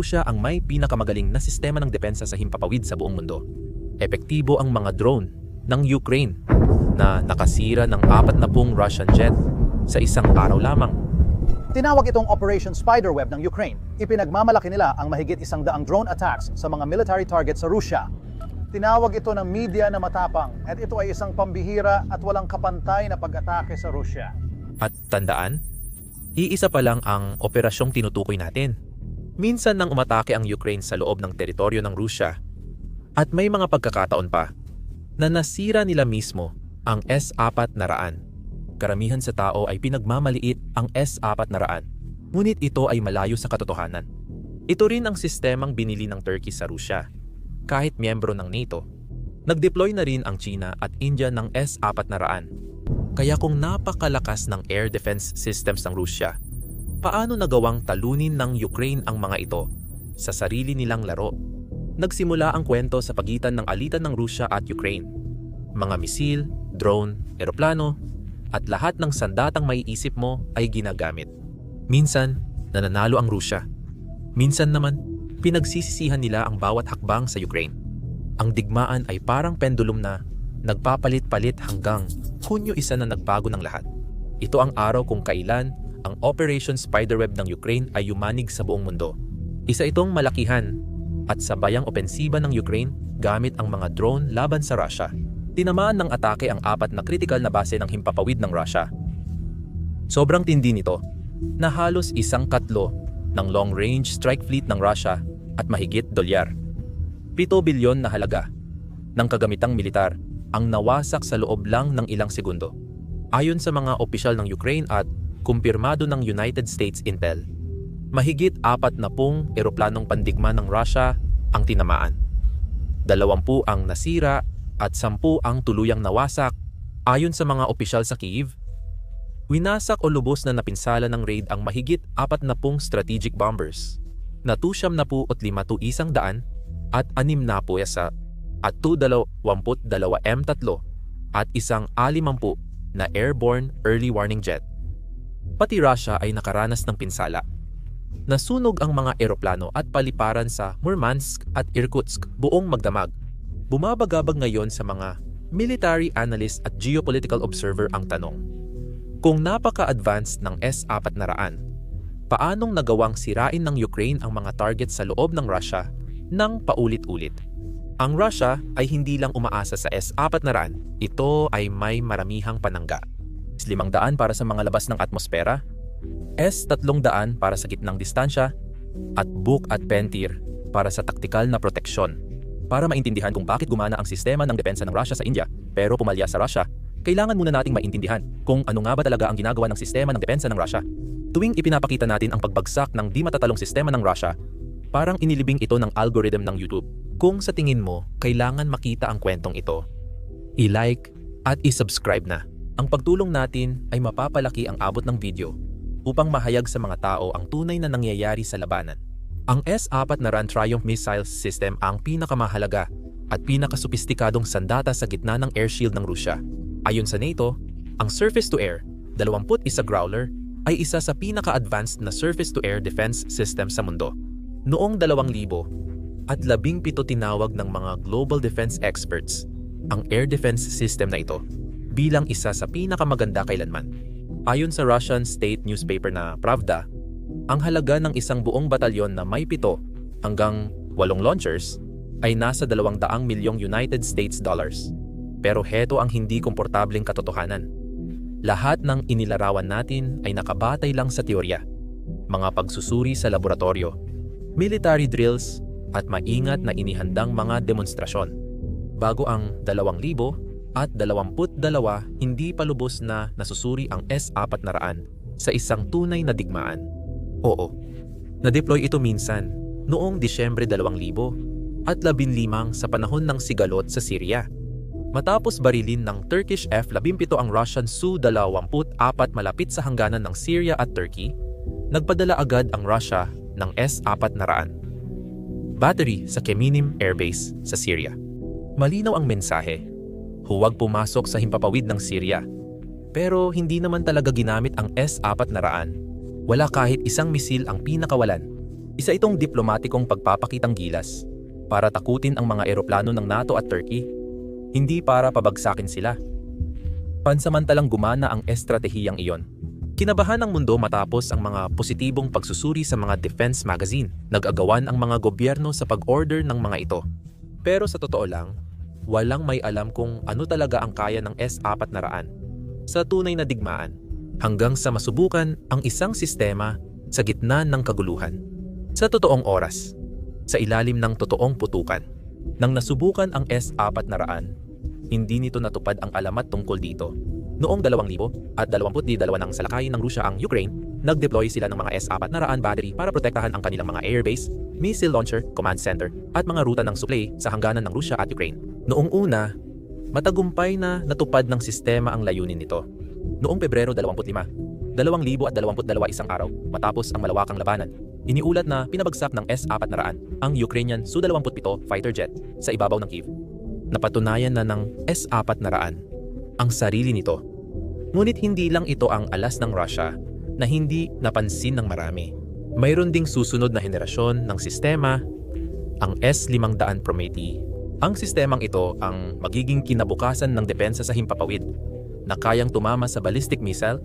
Rusya ang may pinakamagaling na sistema ng depensa sa himpapawid sa buong mundo. Epektibo ang mga drone ng Ukraine na nakasira ng apat na pung Russian jet sa isang araw lamang. Tinawag itong Operation Spiderweb ng Ukraine. Ipinagmamalaki nila ang mahigit isang daang drone attacks sa mga military targets sa Rusya. Tinawag ito ng media na matapang at ito ay isang pambihira at walang kapantay na pag-atake sa Rusya. At tandaan, iisa pa lang ang operasyong tinutukoy natin. Minsan nang umatake ang Ukraine sa loob ng teritoryo ng Rusya at may mga pagkakataon pa na nasira nila mismo ang S-4 na raan. Karamihan sa tao ay pinagmamaliit ang S-4 na raan, ngunit ito ay malayo sa katotohanan. Ito rin ang sistemang binili ng Turkey sa Rusya, kahit miyembro ng NATO. Nag-deploy na rin ang China at India ng S-4 na raan. Kaya kung napakalakas ng air defense systems ng Rusya, paano nagawang talunin ng Ukraine ang mga ito sa sarili nilang laro? Nagsimula ang kwento sa pagitan ng alitan ng Rusya at Ukraine. Mga misil, drone, eroplano, at lahat ng sandatang maiisip mo ay ginagamit. Minsan, nananalo ang Rusya. Minsan naman, pinagsisisihan nila ang bawat hakbang sa Ukraine. Ang digmaan ay parang pendulum na nagpapalit-palit hanggang Hunyo isa na nagbago ng lahat. Ito ang araw kung kailan ang Operation Spiderweb ng Ukraine ay yumanig sa buong mundo. Isa itong malakihan at sabayang opensiba ng Ukraine gamit ang mga drone laban sa Russia. Tinamaan ng atake ang apat na kritikal na base ng himpapawid ng Russia. Sobrang tindi nito na halos isang katlo ng long-range strike fleet ng Russia at mahigit dolyar. 7 bilyon na halaga ng kagamitang militar ang nawasak sa loob lang ng ilang segundo. Ayon sa mga opisyal ng Ukraine at kumpirmado ng United States Intel, mahigit apat na pung eroplanong pandigma ng Russia ang tinamaan. Dalawampu ang nasira at sampu ang tuluyang nawasak ayon sa mga opisyal sa Kyiv. Winasak o lubos na napinsala ng raid ang mahigit apat na pung strategic bombers na tusyam na po at lima tu isang daan at anim na po sa at 222 M3 at isang alimampu na airborne early warning jet. Pati Russia ay nakaranas ng pinsala. Nasunog ang mga eroplano at paliparan sa Murmansk at Irkutsk buong magdamag. Bumabagabag ngayon sa mga military analyst at geopolitical observer ang tanong. Kung napaka-advanced ng S-4 na raan, paanong nagawang sirain ng Ukraine ang mga target sa loob ng Russia ng paulit-ulit? Ang Russia ay hindi lang umaasa sa S-4 na raan, ito ay may maramihang panangga. S-500 para sa mga labas ng atmosfera, S-300 para sa gitnang distansya, at Buk at Pentir para sa taktikal na proteksyon. Para maintindihan kung bakit gumana ang sistema ng depensa ng Russia sa India pero pumalya sa Russia, kailangan muna nating maintindihan kung ano nga ba talaga ang ginagawa ng sistema ng depensa ng Russia. Tuwing ipinapakita natin ang pagbagsak ng di matatalong sistema ng Russia, parang inilibing ito ng algorithm ng YouTube. Kung sa tingin mo, kailangan makita ang kwentong ito, i-like at i-subscribe na. Ang pagtulong natin ay mapapalaki ang abot ng video upang mahayag sa mga tao ang tunay na nangyayari sa labanan. Ang S-4 na Run Triumph Missile System ang pinakamahalaga at pinakasophistikadong sandata sa gitna ng air shield ng Rusya. Ayon sa NATO, ang surface-to-air, 21 Growler, ay isa sa pinaka-advanced na surface-to-air defense system sa mundo. Noong 2000 at labing pito tinawag ng mga global defense experts ang air defense system na ito bilang isa sa pinakamaganda kailanman. Ayon sa Russian state newspaper na Pravda, ang halaga ng isang buong batalyon na may pito hanggang walong launchers ay nasa 200 milyong United States dollars. Pero heto ang hindi komportableng katotohanan. Lahat ng inilarawan natin ay nakabatay lang sa teorya. Mga pagsusuri sa laboratorio, military drills, at maingat na inihandang mga demonstrasyon. Bago ang 2,000 at 22 hindi pa lubos na nasusuri ang S-4 na raan sa isang tunay na digmaan. Oo, na-deploy ito minsan noong Disyembre 2000 at 15 sa panahon ng sigalot sa Syria. Matapos barilin ng Turkish F-17 ang Russian Su-24 malapit sa hangganan ng Syria at Turkey, nagpadala agad ang Russia ng S-4 na raan. Battery sa Keminim Air Base sa Syria. Malinaw ang mensahe. Huwag pumasok sa himpapawid ng Syria. Pero hindi naman talaga ginamit ang S-4 na raan. Wala kahit isang misil ang pinakawalan. Isa itong diplomatikong pagpapakitang gilas para takutin ang mga eroplano ng NATO at Turkey, hindi para pabagsakin sila. Pansamantalang gumana ang estratehiyang iyon. Kinabahan ng mundo matapos ang mga positibong pagsusuri sa mga defense magazine. Nag-agawan ang mga gobyerno sa pag-order ng mga ito. Pero sa totoo lang, walang may alam kung ano talaga ang kaya ng S-400 sa tunay na digmaan hanggang sa masubukan ang isang sistema sa gitna ng kaguluhan. Sa totoong oras, sa ilalim ng totoong putukan. Nang nasubukan ang S-400, hindi nito natupad ang alamat tungkol dito. Noong 2000 at 22 ng salakayin ng Rusya ang Ukraine, nag-deploy sila ng mga S-400 battery para protektahan ang kanilang mga airbase, missile launcher, command center, at mga ruta ng supply sa hangganan ng Rusya at Ukraine. Noong una, matagumpay na natupad ng sistema ang layunin nito. Noong Pebrero 25, 2022 isang araw matapos ang malawakang labanan, iniulat na pinabagsak ng S-400 ang Ukrainian Su-27 fighter jet sa ibabaw ng Kiev. Napatunayan na ng S-400 ang sarili nito. Ngunit hindi lang ito ang alas ng Russia na hindi napansin ng marami. Mayroon ding susunod na henerasyon ng sistema, ang S-500 Prometei. Ang sistemang ito ang magiging kinabukasan ng depensa sa himpapawid na kayang tumama sa ballistic missile,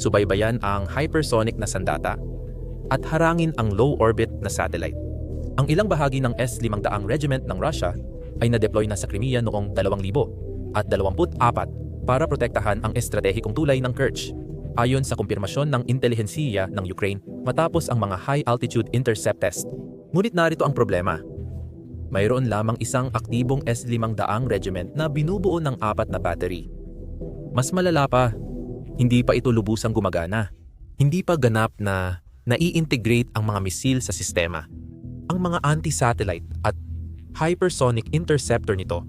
subaybayan ang hypersonic na sandata, at harangin ang low-orbit na satellite. Ang ilang bahagi ng S-500 Regiment ng Russia ay na-deploy na sa Crimea noong 2000 at 24 para protektahan ang estratehikong tulay ng Kerch ayon sa kumpirmasyon ng intelihensiya ng Ukraine matapos ang mga high-altitude intercept test. Ngunit narito ang problema. Mayroon lamang isang aktibong S-500 regiment na binubuo ng apat na battery. Mas malala pa, hindi pa ito lubusang gumagana. Hindi pa ganap na nai-integrate ang mga misil sa sistema. Ang mga anti-satellite at hypersonic interceptor nito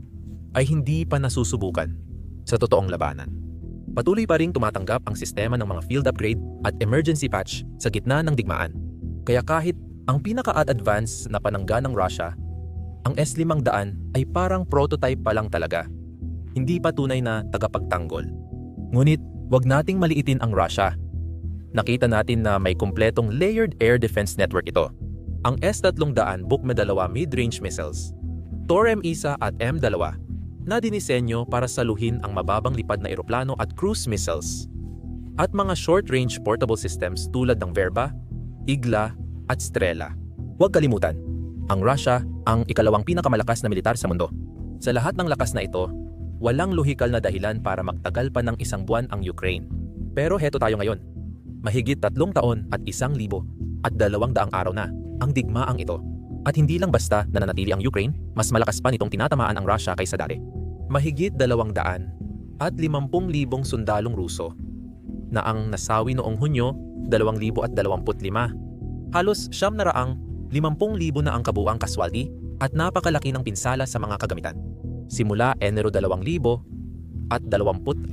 ay hindi pa nasusubukan sa totoong labanan. Patuloy pa ring tumatanggap ang sistema ng mga field upgrade at emergency patch sa gitna ng digmaan. Kaya kahit ang pinaka-advanced na panangga ng Russia, ang S-500 ay parang prototype pa lang talaga. Hindi pa tunay na tagapagtanggol. Ngunit wag nating maliitin ang Russia. Nakita natin na may kumpletong layered air defense network ito. Ang S-300 Bukme dalawa mid-range missiles, Tor M-1 at M2 na dinisenyo para saluhin ang mababang lipad na eroplano at cruise missiles at mga short-range portable systems tulad ng Verba, Igla at Strela. Huwag kalimutan, ang Russia ang ikalawang pinakamalakas na militar sa mundo. Sa lahat ng lakas na ito, walang lohikal na dahilan para magtagal pa ng isang buwan ang Ukraine. Pero heto tayo ngayon. Mahigit tatlong taon at isang libo at dalawang daang araw na ang digmaang ito. At hindi lang basta nananatili ang Ukraine, mas malakas pa nitong tinatamaan ang Russia kaysa dati. Mahigit dalawang daan at limampung libong sundalong Ruso na ang nasawi noong Hunyo 2025. Halos siyam na raang 50,000 na ang kabuang kaswaldi at napakalaki ng pinsala sa mga kagamitan. Simula Enero 2000 at 24,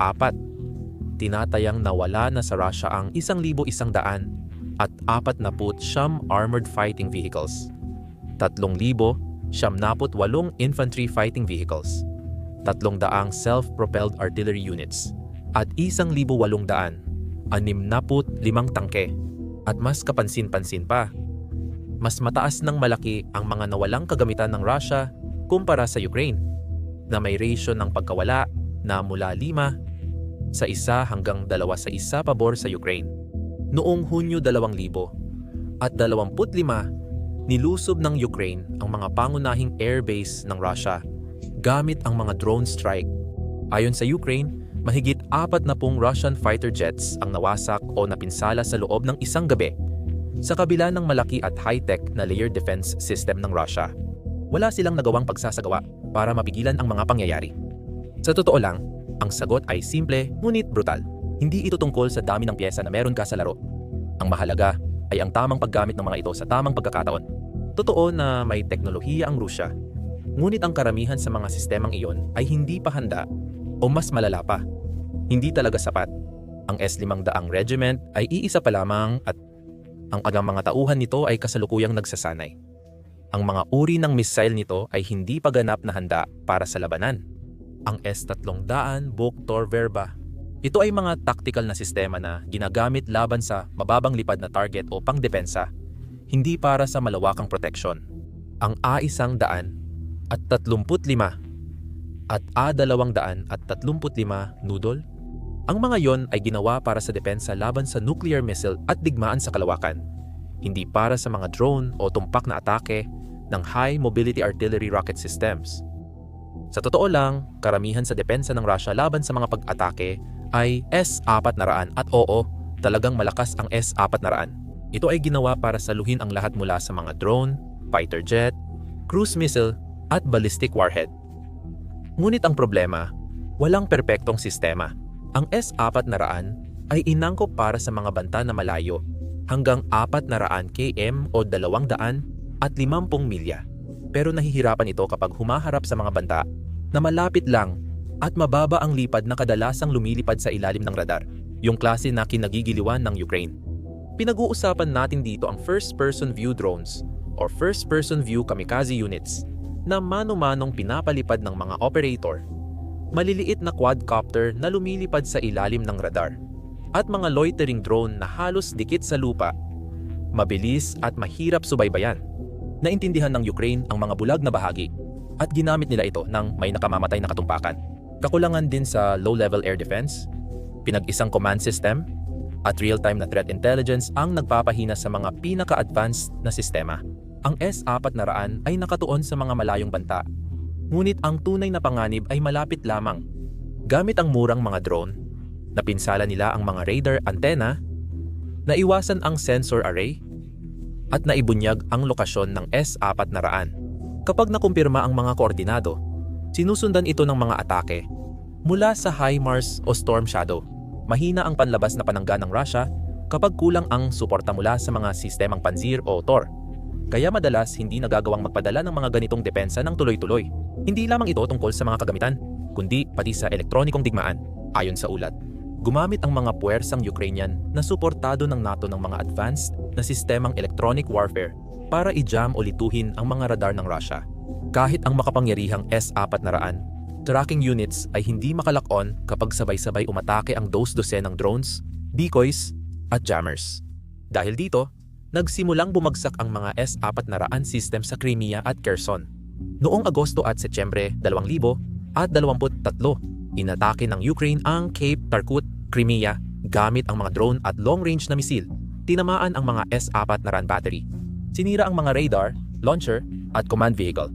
tinatayang nawala na sa Russia ang 1,100 at 49 armored fighting vehicles, 3,000 siyamnaput-walong infantry fighting vehicles, 300 self-propelled artillery units, at 1,800 limang tangke. At mas kapansin-pansin pa, mas mataas ng malaki ang mga nawalang kagamitan ng Russia kumpara sa Ukraine, na may ratio ng pagkawala na mula 5 sa isa hanggang dalawa sa isa pabor sa Ukraine. Noong Hunyo 2000 at 25, nilusob ng Ukraine ang mga pangunahing airbase ng Russia gamit ang mga drone strike. Ayon sa Ukraine, mahigit apat na pong Russian fighter jets ang nawasak o napinsala sa loob ng isang gabi sa kabila ng malaki at high-tech na layered defense system ng Russia. Wala silang nagawang pagsasagawa para mapigilan ang mga pangyayari. Sa totoo lang, ang sagot ay simple ngunit brutal. Hindi ito tungkol sa dami ng pyesa na meron ka sa laro. Ang mahalaga ay ang tamang paggamit ng mga ito sa tamang pagkakataon. Totoo na may teknolohiya ang Rusya, ngunit ang karamihan sa mga sistemang iyon ay hindi pa handa o mas malala pa. Hindi talaga sapat. Ang S-500 regiment ay iisa pa lamang at ang kanyang mga tauhan nito ay kasalukuyang nagsasanay. Ang mga uri ng missile nito ay hindi pa ganap na handa para sa labanan. Ang S-300 Buktor Verba. Ito ay mga tactical na sistema na ginagamit laban sa mababang lipad na target o pangdepensa. hindi para sa malawakang proteksyon. Ang A100 at 35 at A200 at 35 Noodle ang mga yon ay ginawa para sa depensa laban sa nuclear missile at digmaan sa kalawakan, hindi para sa mga drone o tumpak na atake ng high mobility artillery rocket systems. Sa totoo lang, karamihan sa depensa ng Russia laban sa mga pag-atake ay S-400 at oo, talagang malakas ang S-400. Ito ay ginawa para saluhin ang lahat mula sa mga drone, fighter jet, cruise missile at ballistic warhead. Ngunit ang problema, walang perpektong sistema. Ang S-400 ay inangkop para sa mga banta na malayo hanggang 400 km o 200 at 50 milya. Pero nahihirapan ito kapag humaharap sa mga banta na malapit lang at mababa ang lipad na kadalasang lumilipad sa ilalim ng radar, yung klase na kinagigiliwan ng Ukraine. Pinag-uusapan natin dito ang first-person view drones or first-person view kamikaze units na mano-manong pinapalipad ng mga operator maliliit na quadcopter na lumilipad sa ilalim ng radar, at mga loitering drone na halos dikit sa lupa, mabilis at mahirap subaybayan. Naintindihan ng Ukraine ang mga bulag na bahagi at ginamit nila ito ng may nakamamatay na katumpakan. Kakulangan din sa low-level air defense, pinag-isang command system, at real-time na threat intelligence ang nagpapahina sa mga pinaka-advanced na sistema. Ang S-400 ay nakatuon sa mga malayong banta Ngunit ang tunay na panganib ay malapit lamang. Gamit ang murang mga drone, napinsala nila ang mga radar antenna, naiwasan ang sensor array, at naibunyag ang lokasyon ng S-400. Kapag nakumpirma ang mga koordinado, sinusundan ito ng mga atake mula sa HIMARS o Storm Shadow. Mahina ang panlabas na panangga ng Russia kapag kulang ang suporta mula sa mga sistemang Panzir o Tor. Kaya madalas hindi nagagawang magpadala ng mga ganitong depensa ng tuloy-tuloy. Hindi lamang ito tungkol sa mga kagamitan, kundi pati sa elektronikong digmaan, ayon sa ulat. Gumamit ang mga puwersang Ukrainian na suportado ng NATO ng mga advanced na sistemang electronic warfare para i-jam o lituhin ang mga radar ng Russia. Kahit ang makapangyarihang S-400, tracking units ay hindi makalakon kapag sabay-sabay umatake ang dos-dose ng drones, decoys, at jammers. Dahil dito, nagsimulang bumagsak ang mga S-400 system sa Crimea at Kherson Noong Agosto at Setyembre 2000 at 23, inatake ng Ukraine ang Cape Tarkut, Crimea gamit ang mga drone at long-range na misil. Tinamaan ang mga S-400 battery. Sinira ang mga radar, launcher at command vehicle.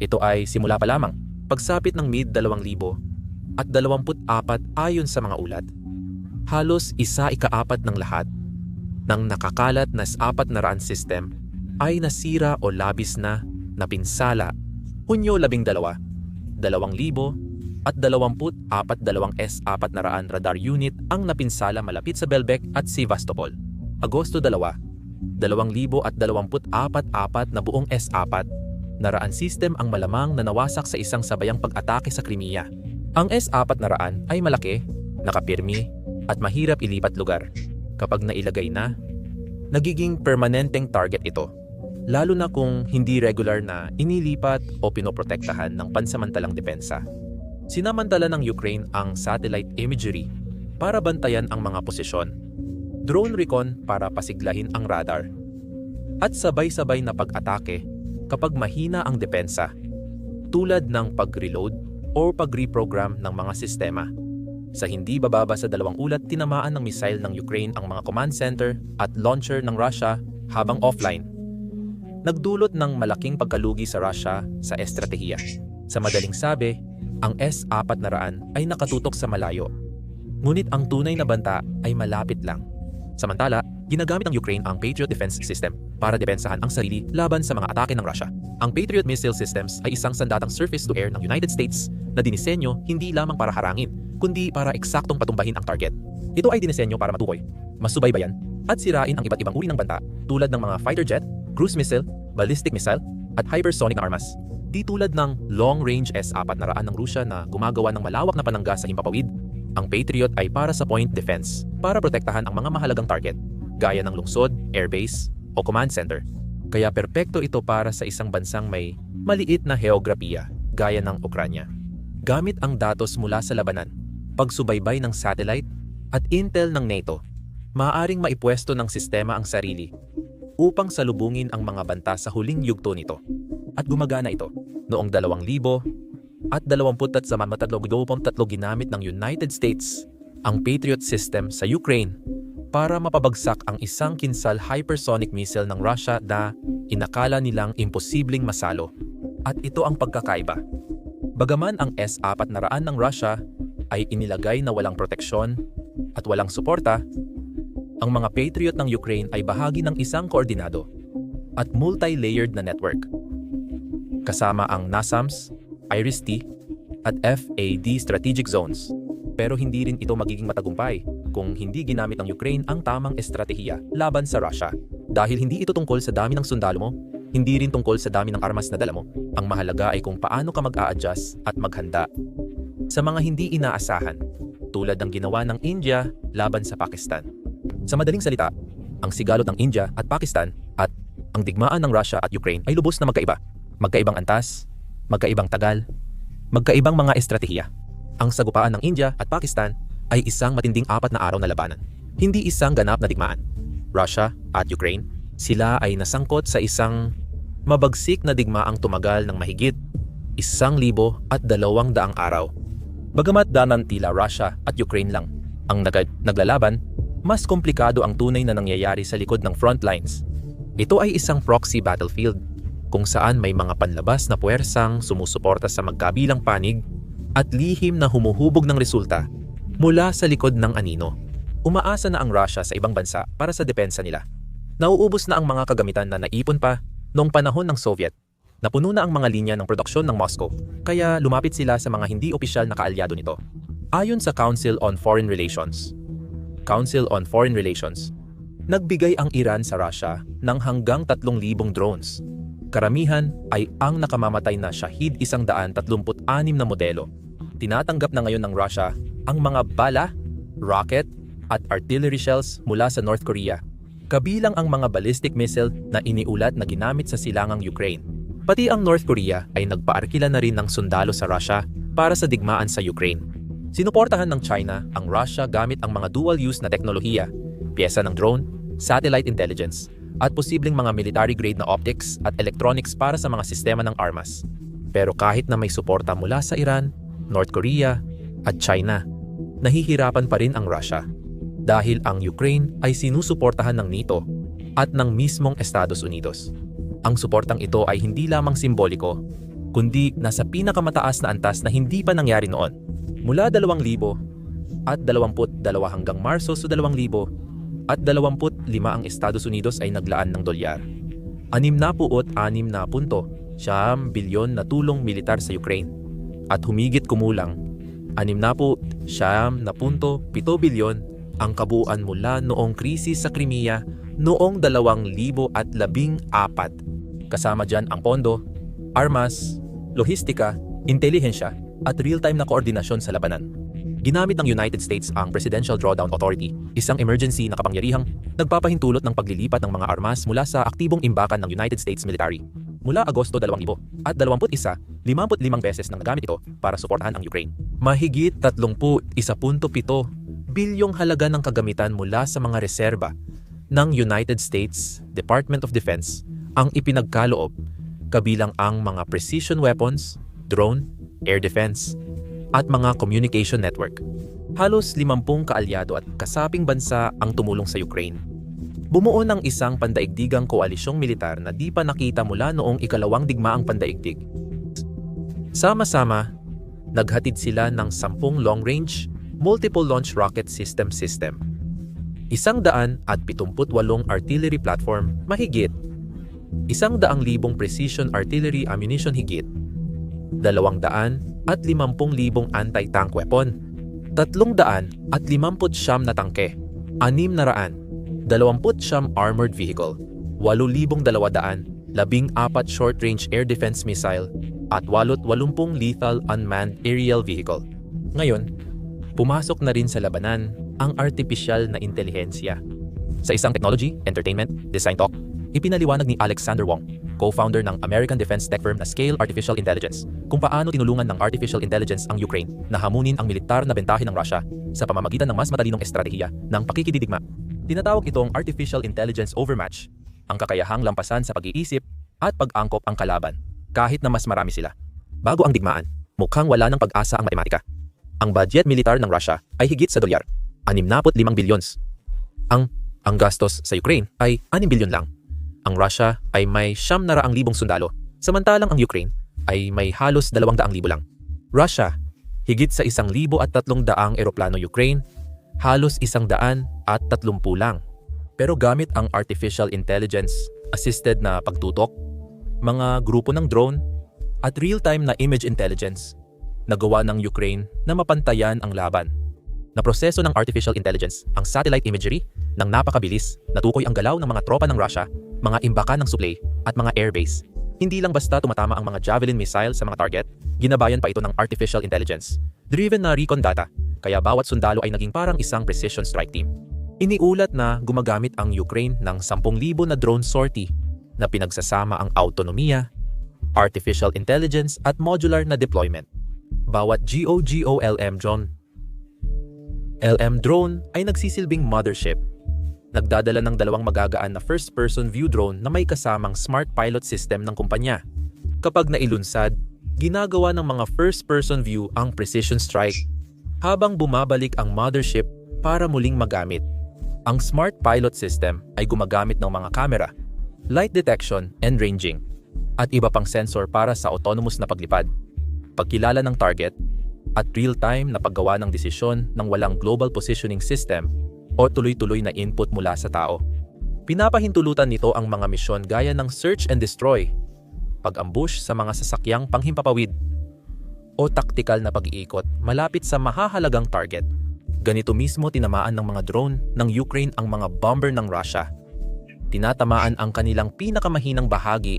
Ito ay simula pa lamang. Pagsapit ng mid-2000 at 24 ayon sa mga ulat, halos isa ikaapat ng lahat ng nakakalat na S-400 system ay nasira o labis na napinsala Hunyo 12, 2,000 at 24 dalawang S-400 radar unit ang napinsala malapit sa Belbek at Sevastopol. Agosto 2, 2,024 na buong S-4 naraan system ang malamang na nawasak sa isang sabayang pag-atake sa Crimea. Ang S-400 ay malaki, nakapirmi, at mahirap ilipat lugar. Kapag nailagay na, nagiging permanenteng target ito lalo na kung hindi regular na inilipat o pinoprotektahan ng pansamantalang depensa. Sinamantala ng Ukraine ang satellite imagery para bantayan ang mga posisyon, drone recon para pasiglahin ang radar, at sabay-sabay na pag-atake kapag mahina ang depensa, tulad ng pag-reload o pag-reprogram ng mga sistema. Sa hindi bababa sa dalawang ulat, tinamaan ng missile ng Ukraine ang mga command center at launcher ng Russia habang offline nagdulot ng malaking pagkalugi sa Russia sa estratehiya. Sa madaling sabi, ang S-400 ay nakatutok sa malayo. Ngunit ang tunay na banta ay malapit lang. Samantala, ginagamit ng Ukraine ang Patriot Defense System para depensahan ang sarili laban sa mga atake ng Russia. Ang Patriot Missile Systems ay isang sandatang surface-to-air ng United States na dinisenyo hindi lamang para harangin, kundi para eksaktong patumbahin ang target. Ito ay dinisenyo para matukoy, masubaybayan, at sirain ang iba't ibang uri ng banta tulad ng mga fighter jet, cruise missile, ballistic missile, at hypersonic armas. Di tulad ng long-range S-400 ng Rusya na gumagawa ng malawak na panangga sa himpapawid, ang Patriot ay para sa point defense para protektahan ang mga mahalagang target, gaya ng lungsod, airbase, o command center. Kaya perpekto ito para sa isang bansang may maliit na heograpiya, gaya ng Ukranya. Gamit ang datos mula sa labanan, pagsubaybay ng satellite, at intel ng NATO, maaaring maipwesto ng sistema ang sarili upang salubungin ang mga banta sa huling yugto nito. At gumagana ito noong 2000 at 20 at sa mamatadlog tatlo ginamit ng United States ang Patriot system sa Ukraine para mapabagsak ang isang kinsal hypersonic missile ng Russia na inakala nilang imposibleng masalo. At ito ang pagkakaiba. Bagaman ang S-400 ng Russia ay inilagay na walang proteksyon at walang suporta, ang mga Patriot ng Ukraine ay bahagi ng isang koordinado at multi-layered na network. Kasama ang NASAMS, IRIS-T, at FAD strategic zones. Pero hindi rin ito magiging matagumpay kung hindi ginamit ng Ukraine ang tamang estratehiya laban sa Russia. Dahil hindi ito tungkol sa dami ng sundalo mo, hindi rin tungkol sa dami ng armas na dala mo. Ang mahalaga ay kung paano ka mag-a-adjust at maghanda sa mga hindi inaasahan, tulad ng ginawa ng India laban sa Pakistan. Sa madaling salita, ang sigalot ng India at Pakistan at ang digmaan ng Russia at Ukraine ay lubos na magkaiba. Magkaibang antas, magkaibang tagal, magkaibang mga estratehiya. Ang sagupaan ng India at Pakistan ay isang matinding apat na araw na labanan. Hindi isang ganap na digmaan. Russia at Ukraine, sila ay nasangkot sa isang mabagsik na digmaang tumagal ng mahigit isang libo at dalawang daang araw. Bagamat danan tila Russia at Ukraine lang ang nag- naglalaban, mas komplikado ang tunay na nangyayari sa likod ng front lines. Ito ay isang proxy battlefield kung saan may mga panlabas na puwersang sumusuporta sa magkabilang panig at lihim na humuhubog ng resulta mula sa likod ng anino. Umaasa na ang Russia sa ibang bansa para sa depensa nila. Nauubos na ang mga kagamitan na naipon pa noong panahon ng Soviet. Napuno na ang mga linya ng produksyon ng Moscow, kaya lumapit sila sa mga hindi opisyal na kaalyado nito. Ayon sa Council on Foreign Relations, Council on Foreign Relations, nagbigay ang Iran sa Russia ng hanggang 3,000 drones. Karamihan ay ang nakamamatay na Shahid 136 na modelo. Tinatanggap na ngayon ng Russia ang mga bala, rocket, at artillery shells mula sa North Korea. Kabilang ang mga ballistic missile na iniulat na ginamit sa silangang Ukraine. Pati ang North Korea ay nagpaarkila na rin ng sundalo sa Russia para sa digmaan sa Ukraine. Sinuportahan ng China ang Russia gamit ang mga dual-use na teknolohiya, pyesa ng drone, satellite intelligence, at posibleng mga military-grade na optics at electronics para sa mga sistema ng armas. Pero kahit na may suporta mula sa Iran, North Korea, at China, nahihirapan pa rin ang Russia dahil ang Ukraine ay sinusuportahan ng NATO at ng mismong Estados Unidos. Ang suportang ito ay hindi lamang simboliko, kundi nasa pinakamataas na antas na hindi pa nangyari noon. Mula 2,000 at 22 hanggang Marso sa 2,000 at 25 ang Estados Unidos ay naglaan ng dolyar. 66 na punto siyam bilyon na tulong militar sa Ukraine at humigit kumulang 60 siyam na punto 7 bilyon ang kabuuan mula noong krisis sa Crimea noong 2014 kasama dyan ang pondo, armas, lohistika, intelihensya at real-time na koordinasyon sa labanan. Ginamit ng United States ang Presidential Drawdown Authority, isang emergency na kapangyarihang nagpapahintulot ng paglilipat ng mga armas mula sa aktibong imbakan ng United States military. Mula Agosto 2000 at 21, 55 beses nang nagamit ito para suportahan ang Ukraine. Mahigit 31.7 bilyong halaga ng kagamitan mula sa mga reserba ng United States Department of Defense ang ipinagkaloob kabilang ang mga precision weapons, drone, air defense, at mga communication network. Halos 50 kaalyado at kasaping bansa ang tumulong sa Ukraine. Bumuo ng isang pandaigdigang koalisyong militar na di pa nakita mula noong ikalawang digmaang pandaigdig. Sama-sama, naghatid sila ng 10 long-range, multiple launch rocket system system. Isang daan at 78 artillery platform mahigit. Isang daang libong precision artillery ammunition higit. Dalawang daan at 50,000 anti-tank weapon. Tatlong daan at 50 siyam na tangke. Anim na raan. 20 siyam armored vehicle. 8,200 labing apat short-range air defense missile at 8 80 lethal unmanned aerial vehicle. Ngayon, pumasok na rin sa labanan ang artificial na intelihensya. Sa isang technology, entertainment, design talk, ipinaliwanag ni Alexander Wong, co-founder ng American defense tech firm na Scale Artificial Intelligence, kung paano tinulungan ng artificial intelligence ang Ukraine na hamunin ang militar na bentahe ng Russia sa pamamagitan ng mas matalinong estratehiya ng pakikididigma. Tinatawag itong artificial intelligence overmatch ang kakayahang lampasan sa pag-iisip at pag-angkop ang kalaban, kahit na mas marami sila. Bago ang digmaan, mukhang wala ng pag-asa ang matematika. Ang budget militar ng Russia ay higit sa dolyar, 65 bilyons. Ang ang gastos sa Ukraine ay 6 bilyon lang. Ang Russia ay may siyam na raang libong sundalo, samantalang ang Ukraine ay may halos 200 libo lang. Russia, higit sa isang libo at tatlong daang eroplano Ukraine, halos isang daan at tatlumpu lang. Pero gamit ang artificial intelligence assisted na pagtutok, mga grupo ng drone, at real-time na image intelligence, nagawa ng Ukraine na mapantayan ang laban. Naproseso ng artificial intelligence ang satellite imagery ng napakabilis na tukoy ang galaw ng mga tropa ng Russia, mga imbakan ng supply at mga airbase. Hindi lang basta tumatama ang mga Javelin missile sa mga target, ginabayan pa ito ng artificial intelligence. Driven na recon data, kaya bawat sundalo ay naging parang isang precision strike team. Iniulat na gumagamit ang Ukraine ng 10,000 na drone sortie na pinagsasama ang autonomiya, artificial intelligence at modular na deployment. Bawat GOGOLM drone LM drone ay nagsisilbing mothership. Nagdadala ng dalawang magagaan na first-person view drone na may kasamang smart pilot system ng kumpanya. Kapag nailunsad, ginagawa ng mga first-person view ang precision strike habang bumabalik ang mothership para muling magamit. Ang smart pilot system ay gumagamit ng mga kamera, light detection and ranging, at iba pang sensor para sa autonomous na paglipad, pagkilala ng target, at real-time na paggawa ng desisyon ng walang global positioning system o tuloy-tuloy na input mula sa tao. Pinapahintulutan nito ang mga misyon gaya ng search and destroy, pag-ambush sa mga sasakyang panghimpapawid, o taktikal na pag-iikot malapit sa mahahalagang target. Ganito mismo tinamaan ng mga drone ng Ukraine ang mga bomber ng Russia. Tinatamaan ang kanilang pinakamahinang bahagi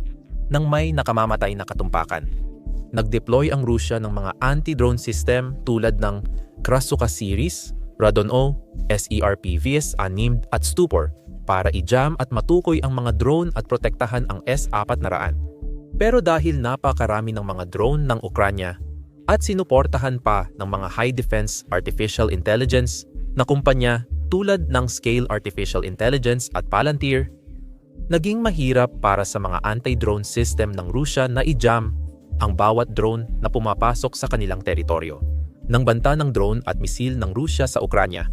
ng may nakamamatay na katumpakan nag-deploy ang Russia ng mga anti-drone system tulad ng Krasuka series, Radon-O, SERP-VS, Animd at Stupor para i-jam at matukoy ang mga drone at protektahan ang S-400. Pero dahil napakarami ng mga drone ng Ukranya at sinuportahan pa ng mga high defense artificial intelligence na kumpanya tulad ng Scale Artificial Intelligence at Palantir, naging mahirap para sa mga anti-drone system ng Russia na i-jam ang bawat drone na pumapasok sa kanilang teritoryo. Nang banta ng drone at misil ng Rusya sa Ukranya,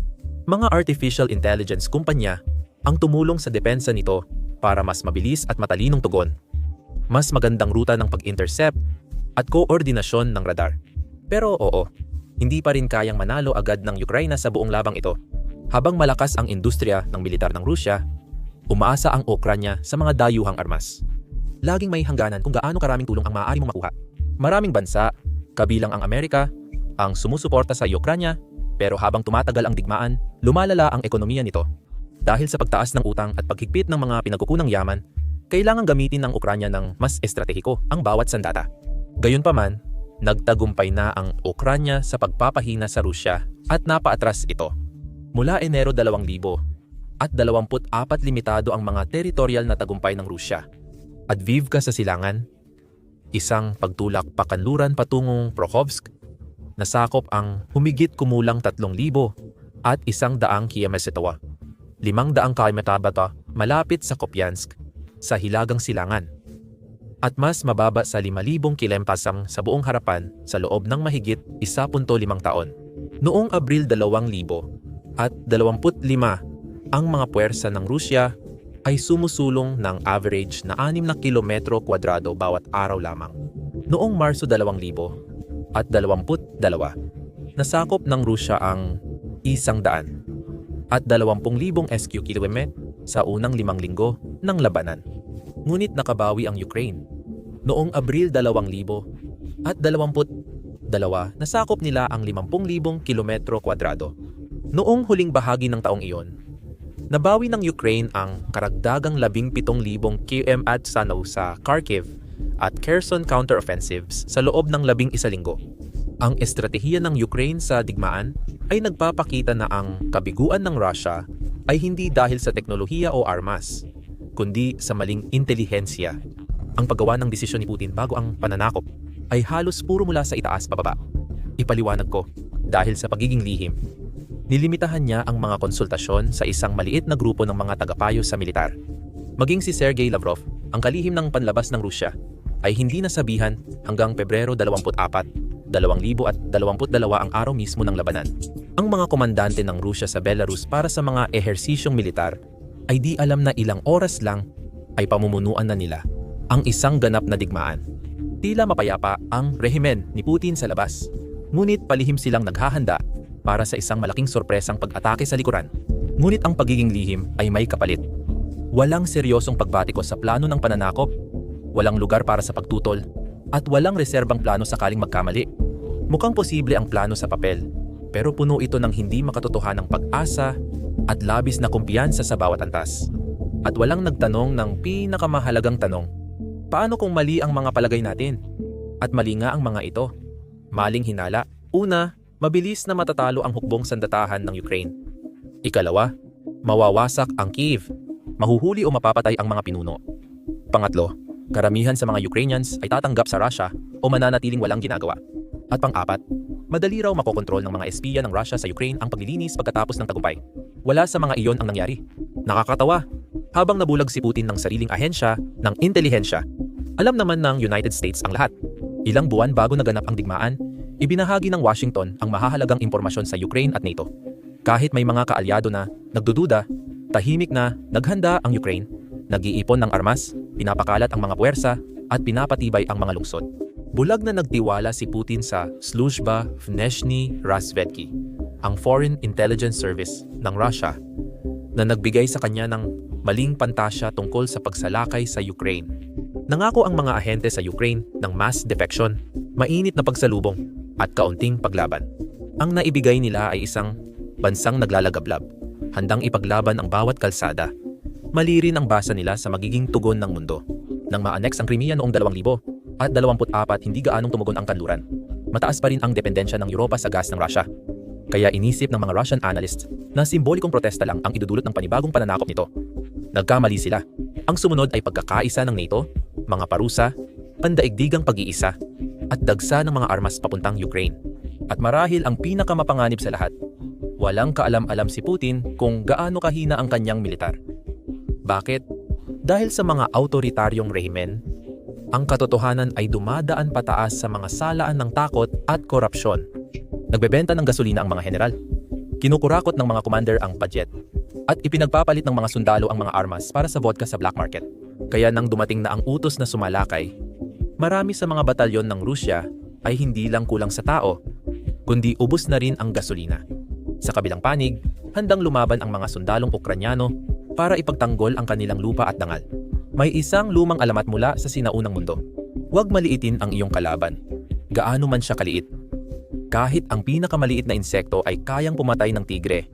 mga artificial intelligence kumpanya ang tumulong sa depensa nito para mas mabilis at matalinong tugon, mas magandang ruta ng pag-intercept at koordinasyon ng radar. Pero oo, hindi pa rin kayang manalo agad ng Ukraina sa buong labang ito. Habang malakas ang industriya ng militar ng Rusya, umaasa ang Ukranya sa mga dayuhang armas laging may hangganan kung gaano karaming tulong ang maaari mong makuha. Maraming bansa, kabilang ang Amerika, ang sumusuporta sa Ukranya, pero habang tumatagal ang digmaan, lumalala ang ekonomiya nito. Dahil sa pagtaas ng utang at paghigpit ng mga pinagkukunang yaman, kailangan gamitin ng Ukranya ng mas estratehiko ang bawat sandata. Gayunpaman, nagtagumpay na ang Ukranya sa pagpapahina sa Rusya at napaatras ito. Mula Enero 2000 at 24 limitado ang mga teritorial na tagumpay ng Rusya Advivka sa silangan, isang pagtulak pakanluran patungong Prokhovsk, nasakop ang humigit kumulang 3,000 at isang daang kilometratawa, limang daang kilometrabata malapit sa Kopyansk sa Hilagang Silangan at mas mababa sa 5,000 kilempasang sa buong harapan sa loob ng mahigit 1.5 taon. Noong Abril 2000 at 25 ang mga puwersa ng Rusya ay sumusulong ng average na 6 na kilometro kwadrado bawat araw lamang. Noong Marso 2000 at 22, nasakop ng Rusya ang isang daan at 20,000 SQ km sa unang limang linggo ng labanan. Ngunit nakabawi ang Ukraine. Noong Abril 2000 at 22, nasakop nila ang 50,000 kilometro kwadrado. Noong huling bahagi ng taong iyon, Nabawi ng Ukraine ang karagdagang 17,000 km at sanaw sa Kharkiv at Kherson counteroffensives sa loob ng labing isa linggo. Ang estratehiya ng Ukraine sa digmaan ay nagpapakita na ang kabiguan ng Russia ay hindi dahil sa teknolohiya o armas, kundi sa maling intelihensya. Ang paggawa ng desisyon ni Putin bago ang pananakop ay halos puro mula sa itaas pababa. Ipaliwanag ko, dahil sa pagiging lihim, Nilimitahan niya ang mga konsultasyon sa isang maliit na grupo ng mga tagapayo sa militar. Maging si Sergey Lavrov, ang kalihim ng panlabas ng Rusya, ay hindi nasabihan hanggang Pebrero 24, 2022 ang araw mismo ng labanan. Ang mga komandante ng Rusya sa Belarus para sa mga ehersisyong militar ay di alam na ilang oras lang ay pamumunuan na nila ang isang ganap na digmaan. Tila mapayapa ang rehimen ni Putin sa labas. Ngunit palihim silang naghahanda para sa isang malaking sorpresang pag-atake sa likuran. Ngunit ang pagiging lihim ay may kapalit. Walang seryosong pagbatiko sa plano ng pananakop, walang lugar para sa pagtutol, at walang reserbang plano sakaling magkamali. Mukhang posible ang plano sa papel, pero puno ito ng hindi makatotohanang pag-asa at labis na kumpiyansa sa bawat antas. At walang nagtanong ng pinakamahalagang tanong, paano kung mali ang mga palagay natin? At mali nga ang mga ito. Maling hinala. Una, mabilis na matatalo ang hukbong sandatahan ng Ukraine. Ikalawa, mawawasak ang Kiev. Mahuhuli o mapapatay ang mga pinuno. Pangatlo, karamihan sa mga Ukrainians ay tatanggap sa Russia o mananatiling walang ginagawa. At pang-apat, madali raw makokontrol ng mga espiya ng Russia sa Ukraine ang paglilinis pagkatapos ng tagumpay. Wala sa mga iyon ang nangyari. Nakakatawa, habang nabulag si Putin ng sariling ahensya ng intelihensya. Alam naman ng United States ang lahat. Ilang buwan bago naganap ang digmaan, ibinahagi ng Washington ang mahahalagang impormasyon sa Ukraine at NATO. Kahit may mga kaalyado na nagdududa, Tahimik na, naghanda ang Ukraine, nag-iipon ng armas, pinapakalat ang mga puwersa, at pinapatibay ang mga lungsod. Bulag na nagtiwala si Putin sa Sluzhba Vneshny Razvedki, ang Foreign Intelligence Service ng Russia, na nagbigay sa kanya ng maling pantasya tungkol sa pagsalakay sa Ukraine. Nangako ang mga ahente sa Ukraine ng mass defection, mainit na pagsalubong, at kaunting paglaban. Ang naibigay nila ay isang bansang naglalagablab handang ipaglaban ang bawat kalsada. Mali rin ang basa nila sa magiging tugon ng mundo. Nang ma-annex ang Crimea noong 2000 at 24 hindi gaanong tumugon ang kanluran. Mataas pa rin ang dependensya ng Europa sa gas ng Russia. Kaya inisip ng mga Russian analysts na simbolikong protesta lang ang idudulot ng panibagong pananakop nito. Nagkamali sila. Ang sumunod ay pagkakaisa ng NATO, mga parusa, pandaigdigang pag-iisa, at dagsa ng mga armas papuntang Ukraine. At marahil ang pinakamapanganib sa lahat, walang kaalam-alam si Putin kung gaano kahina ang kanyang militar. Bakit? Dahil sa mga autoritaryong rehimen, ang katotohanan ay dumadaan pataas sa mga salaan ng takot at korupsyon. Nagbebenta ng gasolina ang mga general. Kinukurakot ng mga commander ang budget. At ipinagpapalit ng mga sundalo ang mga armas para sa vodka sa black market. Kaya nang dumating na ang utos na sumalakay, marami sa mga batalyon ng Rusya ay hindi lang kulang sa tao, kundi ubos na rin ang gasolina. Sa kabilang panig, handang lumaban ang mga sundalong Ukranyano para ipagtanggol ang kanilang lupa at dangal. May isang lumang alamat mula sa sinaunang mundo. Huwag maliitin ang iyong kalaban. Gaano man siya kaliit. Kahit ang pinakamaliit na insekto ay kayang pumatay ng tigre,